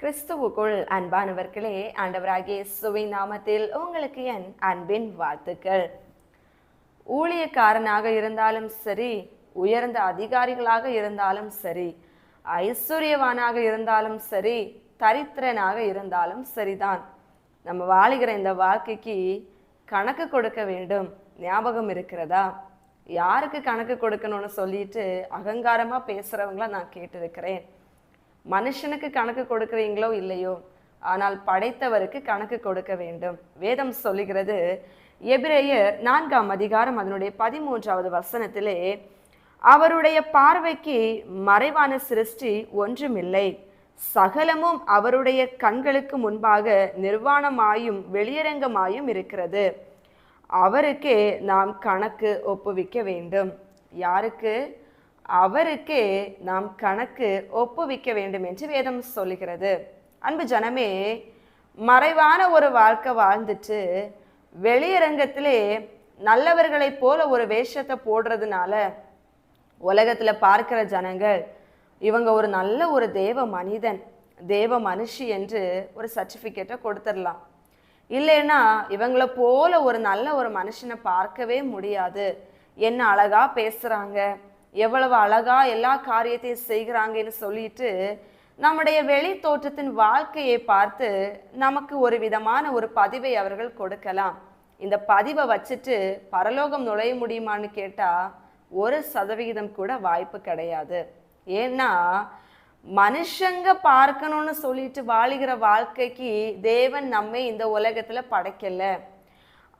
கிறிஸ்துவுக்குள் அன்பானவர்களே ஆண்டவராகிய சுவை நாமத்தில் உங்களுக்கு என் அன்பின் வாழ்த்துக்கள். ஊழியக்காரனாக இருந்தாலும் சரி உயர்ந்த அதிகாரிகளாக இருந்தாலும் சரி ஐஸ்வர்யவானாக இருந்தாலும் சரி தரித்திரனாக இருந்தாலும் சரிதான். நம்ம வாழுகிற இந்த வாழ்க்கைக்கு கணக்கு கொடுக்க வேண்டும். ஞாபகம் இருக்கிறதா? யாருக்கு கணக்கு கொடுக்கணும்னு சொல்லிட்டு அகங்காரமாக பேசுகிறவங்கள நான் கேட்டிருக்கிறேன். மனுஷனுக்கு கணக்கு கொடுக்குறீங்களோ இல்லையோ ஆனால் படைத்தவருக்கு கணக்கு கொடுக்க வேண்டும். வேதம் சொல்லுகிறது எபிரேயர் நான்காம் அதிகாரம் அதனுடைய பதிமூன்றாவது வசனத்திலே அவருடைய பார்வைக்கு மறைவான சிருஷ்டி ஒன்றுமில்லை. சகலமும் அவருடைய கண்களுக்கு முன்பாக நிர்வாணமாயும் வெளியரங்கமாயும் இருக்கிறது. அவருக்கே நாம் கணக்கு ஒப்புவிக்க வேண்டும். யாருக்கு? அவருக்கே நாம் கணக்கு ஒப்புவிக்க வேண்டும் என்று வேதம் சொல்லுகிறது. அன்பு ஜனமே மறைவான ஒரு வாழ்க்கை வாழ்ந்துட்டு வெளியரங்கத்திலே நல்லவர்களைப் போல ஒரு வேஷத்தை போடுறதுனால உலகத்தில் பார்க்கிற ஜனங்கள் இவங்க ஒரு நல்ல ஒரு தேவ மனிதன் தேவ மனுஷி என்று ஒரு சர்டிஃபிகேட்டை கொடுத்துடலாம். இல்லைன்னா இவங்கள போல ஒரு நல்ல ஒரு மனுஷனை பார்க்கவே முடியாது. என்ன அழகாக பேசுகிறாங்க எவ்வளவு அழகா எல்லா காரியத்தையும் செய்கிறாங்கன்னு சொல்லிட்டு நம்முடைய வெளி தோற்றத்தின் வாழ்க்கையை பார்த்து நமக்கு ஒரு விதமான ஒரு பதிவை அவர்கள் கொடுக்கலாம். இந்த பதிவை வச்சுட்டு பரலோகம் நுழைய முடியுமான்னு கேட்டால் ஒரு சதவிகிதம் கூட வாய்ப்பு கிடையாது. ஏன்னா மனுஷங்க பார்க்கணும்னு சொல்லிட்டு வாழுகிற வாழ்க்கைக்கு தேவன் நம்மை இந்த உலகத்தில் படைக்கலை.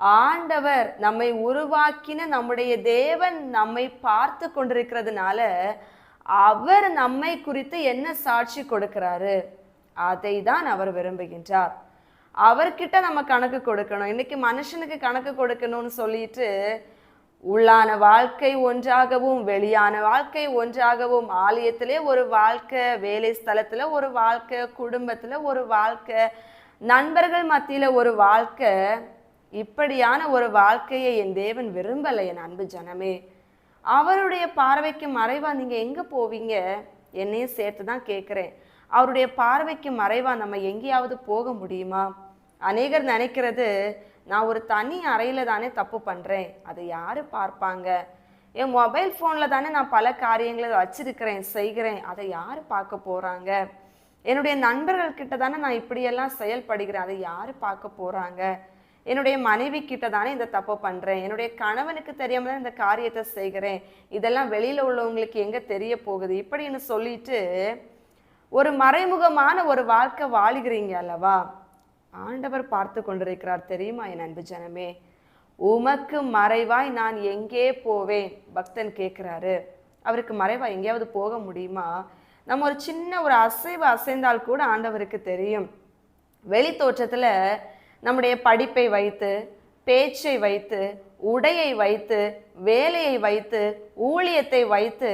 ஆண்டவர் நம்மை உருவாக்கின நம்முடைய தேவன் நம்மை பார்த்து கொண்டிருக்கிறதுனால அவர் நம்மை குறித்து என்ன சாட்சி கொடுக்கிறாரு? அதை தான் அவர் விரும்புகின்றார். அவர்கிட்ட நம்ம கணக்கு கொடுக்கணும். இன்னைக்கு மனுஷனுக்கு கணக்கு கொடுக்கணும்னு சொல்லிட்டு உள்ளான வாழ்க்கை ஒன்றாகவும் வெளியான வாழ்க்கை ஒன்றாகவும் ஆலயத்திலே ஒரு வாழ்க்கை வேலை ஸ்தலத்தில் ஒரு வாழ்க்கை குடும்பத்தில் ஒரு வாழ்க்கை நண்பர்கள் மத்தியில் ஒரு வாழ்க்கை இப்படியான ஒரு வாழ்க்கையை என் தேவன் விரும்பலை என் அன்பு ஜனமே. அவருடைய பார்வைக்கு மறைவா நீங்கள் எங்கே போவீங்க? என்னையும் சேர்த்து தான் கேட்குறேன். அவருடைய பார்வைக்கு மறைவா நம்ம எங்கேயாவது போக முடியுமா? அநேகர் நினைக்கிறது நான் ஒரு தனி அறையில் தானே தப்பு பண்ணுறேன் அதை யார் பார்ப்பாங்க? என் மொபைல் ஃபோனில் தானே நான் பல காரியங்களை வச்சிருக்கிறேன் செய்கிறேன். அதை யார் பார்க்க போகிறாங்க என்னுடைய நண்பர்கள்கிட்ட தானே நான் இப்படியெல்லாம் செயல்படுகிறேன். அதை யார் பார்க்க போறாங்க? என்னுடைய மனைவி கிட்ட தானே இந்த தப்பை பண்ணுறேன் என்னுடைய கணவனுக்கு தெரியாமல் தான் இந்த காரியத்தை செய்கிறேன். இதெல்லாம் வெளியில் உள்ளவங்களுக்கு எங்கே தெரிய போகுது? இப்படின்னு சொல்லிட்டு ஒரு மறைமுகமான ஒரு வாழ்க்கை வாழுகிறீங்க அல்லவா? ஆண்டவர் பார்த்து கொண்டிருக்கிறார் தெரியுமா என் அன்பு ஜனமே? உமக்கு மறைவாய் நான் எங்கே போவேன்? பக்தன் கேட்குறாரு. அவருக்கு மறைவாய் எங்கேயாவது போக முடியுமா? நம்ம ஒரு சின்ன ஒரு அசைவு அசைந்தால் கூட ஆண்டவருக்கு தெரியும். வெளி தோற்றத்தில் நம்முடைய படிப்பை வைத்து பேச்சை வைத்து உடையை வைத்து வேலையை வைத்து ஊழியத்தை வைத்து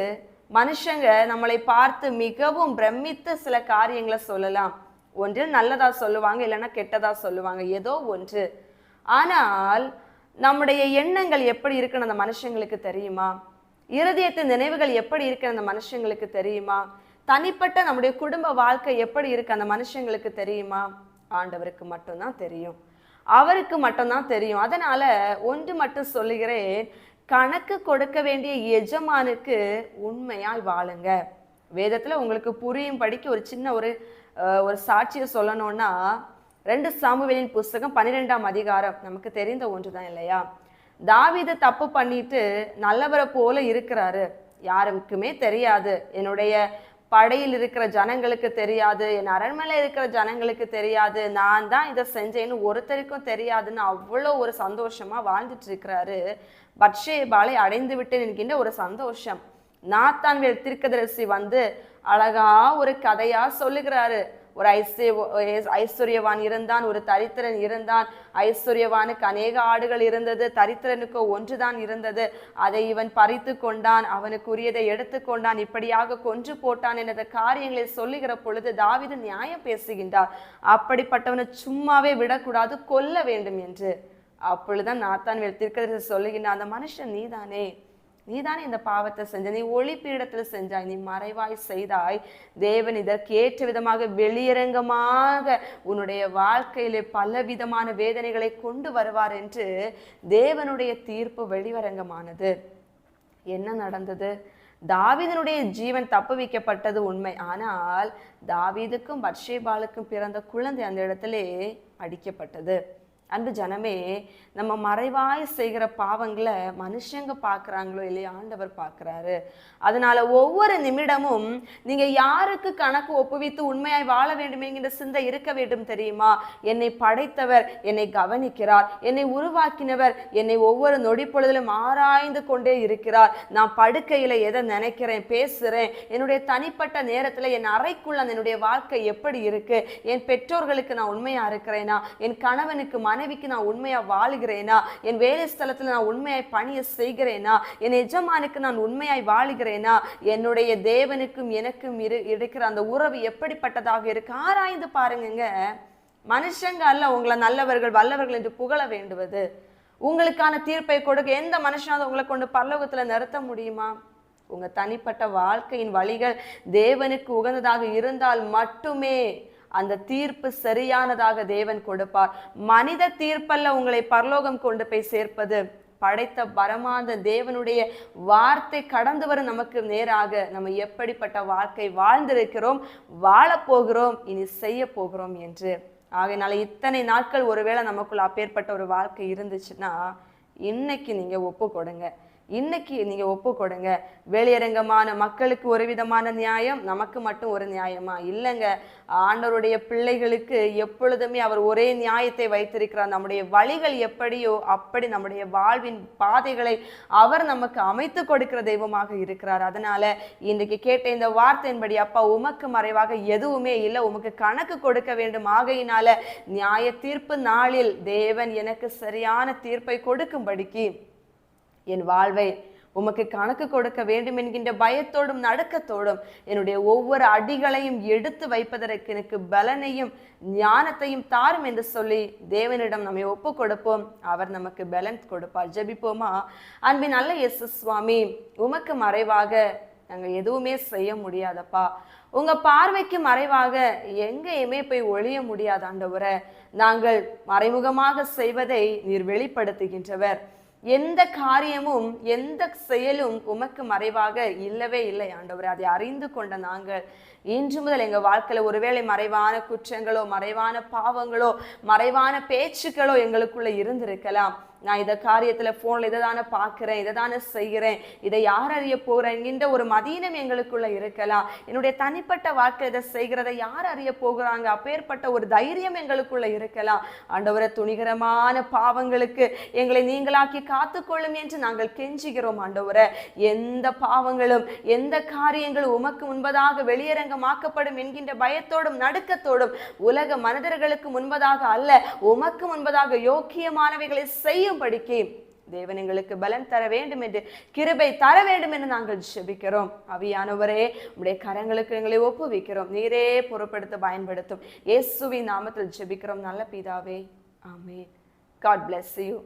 மனுஷங்க நம்மளை பார்த்து மிகவும் பிரமித்து சில காரியங்களை சொல்லலாம். ஒன்று நல்லதா சொல்லுவாங்க இல்லைன்னா கெட்டதா சொல்லுவாங்க ஏதோ ஒன்று. ஆனால் நம்முடைய எண்ணங்கள் எப்படி இருக்குன்னு அந்த மனுஷங்களுக்கு தெரியுமா? இருதயத்தின் நினைவுகள் எப்படி இருக்கு அந்த மனுஷங்களுக்கு தெரியுமா? தனிப்பட்ட நம்முடைய குடும்ப வாழ்க்கை எப்படி இருக்கு அந்த மனுஷங்களுக்கு தெரியுமா? ஆண்டவருக்கு மட்டும்தான் தெரியும். அவருக்கு மட்டும்தான் தெரியும். அதனால ஒன்று மட்டும் சொல்லுகிறேன். கணக்கு கொடுக்க வேண்டிய எஜமானுக்கு உண்மையாய் வாழுங்க. வேதத்தில் உங்களுக்கு புரியும் படிக்க ஒரு சின்ன ஒரு ஒரு சாட்சியை சொல்லணும்னா ரெண்டு சாமுவேலின் புஸ்தகம் பன்னிரெண்டாம் அதிகாரம் நமக்கு தெரிந்த ஒன்று தான் இல்லையா? தாவீது தப்பு பண்ணிட்டு நல்லவரை போல இருக்கிறாரு. யாருக்குமே தெரியாது. என்னுடைய படையில் இருக்கிற ஜனங்களுக்கு தெரியாது என் அரண்மனையில் இருக்கிற ஜனங்களுக்கு தெரியாது நான் தான் இதை செஞ்சேன்னு ஒருத்தருக்கும் தெரியாதுன்னு அவ்வளோ ஒரு சந்தோஷமாக வாழ்ந்துட்டு இருக்கிறாரு. பட்சேபாலை அடைந்து விட்டேன் என்கின்ற ஒரு சந்தோஷம். நாத்தான்வேல் திருக்கதரசி வந்து அழகா ஒரு கதையா சொல்லுகிறாரு. ஒரு ஐஸ்வர்ய ஐஸ்வர்யவான் இருந்தான் ஒரு தரித்திரன் இருந்தான். ஐஸ்வர்யவானுக்கு அநேக ஆடுகள் இருந்தது தரித்திரனுக்கு ஒன்றுதான் இருந்தது. அதை இவன் பறித்து கொண்டான் அவனுக்குரியதை எடுத்துக்கொண்டான் இப்படியாக கொன்று போட்டான் என்ற காரியங்களை சொல்லுகிற பொழுது தாவிது நியாயம் பேசுகின்றார். அப்படிப்பட்டவனை சும்மாவே விடக்கூடாது கொல்ல வேண்டும் என்று. அப்பொழுதுதான் நாத்தான் தீர்க்கதரிசி சொல்லுகின்றான் அந்த மனுஷன் நீதானே? நீதானே இந்த பாவத்தை செஞ்ச நீ ஒளிப்பீடத்தில் செஞ்சாய் நீ மறைவாய் செய்தாய். தேவன் இதற்கு ஏற்ற விதமாக வெளியரங்கமாக உன்னுடைய வாழ்க்கையிலே பல விதமான வேதனைகளை கொண்டு வருவார் என்று தேவனுடைய தீர்ப்பு வெளிவரங்கமானது என்ன நடந்தது? தாவீதனுடைய ஜீவன் தப்பு வைக்கப்பட்டது உண்மை. ஆனால் தாவீதுக்கும் பட்சேபாலுக்கும் பிறந்த குழந்தை அந்த இடத்திலே அடிக்கப்பட்டது. அன்பு ஜனமே நம்ம மறைவாய் செய்கிற பாவங்களை மனுஷங்க பார்க்குறாங்களோ இல்லையா ஆண்டவர் பார்க்குறாரு. அதனால ஒவ்வொரு நிமிடமும் நீங்கள் யாருக்கு கணக்கு ஒப்புவித்து உண்மையாய் வாழ வேண்டும் என்கிற சிந்தை இருக்க வேண்டும் தெரியுமா? என்னை படைத்தவர் என்னை கவனிக்கிறார். என்னை உருவாக்கினவர் என்னை ஒவ்வொரு நொடி பொழுதிலும் ஆராய்ந்து கொண்டே இருக்கிறார். நான் படுக்கையில் எதை நினைக்கிறேன் பேசுகிறேன் என்னுடைய தனிப்பட்ட நேரத்தில் என் அறைக்குள்ள என்னுடைய வாழ்க்கை எப்படி இருக்கு? என் பெற்றோர்களுக்கு நான் உண்மையாக இருக்கிறேனா? என் கணவனுக்கு மனைவிக்கு நான் உண்மையா வாழுகிறேனா? என் வேலை ஸ்தலத்துல நான் உண்மையாய் பணியை செய்கிறேனா? என் எஜமானுக்கு நான் உண்மையாய் வாழுகிறேனா? என்னுடைய தேவனுக்கும் எனக்கும் இரு இருக்கிற அந்த உறவு எப்படிப்பட்டதாக இருக்கு? ஆராய்ந்து பாருங்கங்க. மனுஷங்க அல்ல உங்களை நல்லவர்கள் வல்லவர்கள் என்று புகழ வேண்டுவது. உங்களுக்கான தீர்ப்பை கொடுக்க எந்த மனுஷனாவது உங்களை கொண்டு பரலோகத்துல நிறுத்த முடியுமா? உங்க தனிப்பட்ட வாழ்க்கையின் வழிகள் தேவனுக்கு உகந்ததாக இருந்தால் மட்டுமே அந்த தீர்ப்பு சரியானதாக தேவன் கொடுப்பார். மனித தீர்ப்பல்ல உங்களை பரலோகம் கொண்டு போய் சேர்ப்பது படைத்த பரமாந்த தேவனுடைய வார்த்தை கடந்து வரும் நமக்கு நேராக நம்ம எப்படிப்பட்ட வாழ்க்கை வாழ்ந்திருக்கிறோம் வாழப்போகிறோம் இனி செய்ய போகிறோம் என்று. ஆகையினால இத்தனை நாட்கள் ஒருவேளை நமக்குள்ள அப்பேற்பட்ட ஒரு வாழ்க்கை இருந்துச்சுன்னா இன்னைக்கு நீங்க ஒப்பு கொடுங்க. இன்னைக்கு நீங்க ஒப்பு கொடுங்க. வெளியரங்கமான மக்களுக்கு ஒரு விதமான நியாயம் நமக்கு மட்டும் ஒரு நியாயமா? இல்லைங்க. ஆண்டவருடைய பிள்ளைகளுக்கு எப்பொழுதுமே அவர் ஒரே நியாயத்தை வைத்திருக்கிறார். நம்முடைய வழிகள் எப்படியோ அப்படி நம்முடைய வாழ்வின் பாதைகளை அவர் நமக்கு அமைத்து கொடுக்கிற தெய்வமாக இருக்கிறார். அதனால இன்றைக்கு கேட்ட இந்த வார்த்தையின்படி அப்பா உமக்கு மறைவாக எதுவுமே இல்லை. உமக்கு கணக்கு கொடுக்க வேண்டும். ஆகையினால நியாய தீர்ப்பு நாளில் தேவன் எனக்கு சரியான தீர்ப்பை கொடுக்கும்படிக்கு என் வாழ்வை உமக்கு கணக்கு கொடுக்க வேண்டும் என்கின்ற பயத்தோடும் நடுக்கத்தோடும் என்னுடைய ஒவ்வொரு அடிகளையும் எடுத்து வைப்பதற்கு எனக்கு பலனையும் ஞானத்தையும் தாரும் என்று சொல்லி தேவனிடம் நம்மை ஒப்பு கொடுப்போம் அவர் நமக்கு பலன் கொடுப்பார். ஜெபிப்போமா? அன்பின் நல்ல எஸ் சுவாமி உமக்கு மறைவாக நாங்கள் எதுவுமே செய்ய முடியாதப்பா. உங்க பார்வைக்கு மறைவாக எங்கேயுமே போய் ஒழிய முடியாதாண்டவரை நாங்கள் மறைமுகமாக செய்வதை நீர் வெளிப்படுத்துகின்றவர். எந்த காரியமும் எந்த செயலும் உமக்கு மறைவாக இல்லவே இல்லை ஆண்டவர். அதை அறிந்து கொண்ட நாங்கள் இன்று முதல் எங்கள் வாழ்க்கையில் ஒருவேளை மறைவான குற்றங்களோ மறைவான பாவங்களோ மறைவான பேச்சுக்களோ எங்களுக்குள்ளே இருந்திருக்கலாம். நான் இதை காரியத்தில் ஃபோனில் இதை தானே பார்க்குறேன் இதை தானே செய்கிறேன் இதை யார் அறிய போகிறேங்கின்ற ஒரு மதீனம் எங்களுக்குள்ளே இருக்கலாம். என்னுடைய தனிப்பட்ட வாழ்க்கை இதை செய்கிறத யார் அறிய போகிறாங்க? அப்பேற்பட்ட ஒரு தைரியம் எங்களுக்குள்ளே இருக்கலாம். ஆண்டவரை துணிகரமான பாவங்களுக்கு எங்களை நீங்களாக்கி காத்துக்கொள்ளும் என்று நாங்கள் கெஞ்சுகிறோம் ஆண்டவரை. எந்த பாவங்களும் எந்த காரியங்களும் உமக்கு முன்பதாக வெளியரங்கமாக்கப்படும் என்கின்ற பயத்தோடும் நடுக்கத்தோடும் உலக மனிதர்களுக்கு முன்பதாக அல்ல உமக்கு முன்பதாக யோக்கியமானவைகளை செய்யும்படிக்கு தேவன் எங்களுக்கு பலன் தர வேண்டும் என்று கிருபை தர வேண்டும் என்று நாங்கள் ஜெபிக்கிறோம். அவியானவரே உடைய கரங்களுக்கு எங்களை ஒப்புவிக்கிறோம். நீரே பொருட்படுத்த பயன்படுத்தும். இயேசுவின் நாமத்தில் ஜெபிக்கிறோம். நல்ல பிதாவே ஆமே காட் பிளஸ் யூ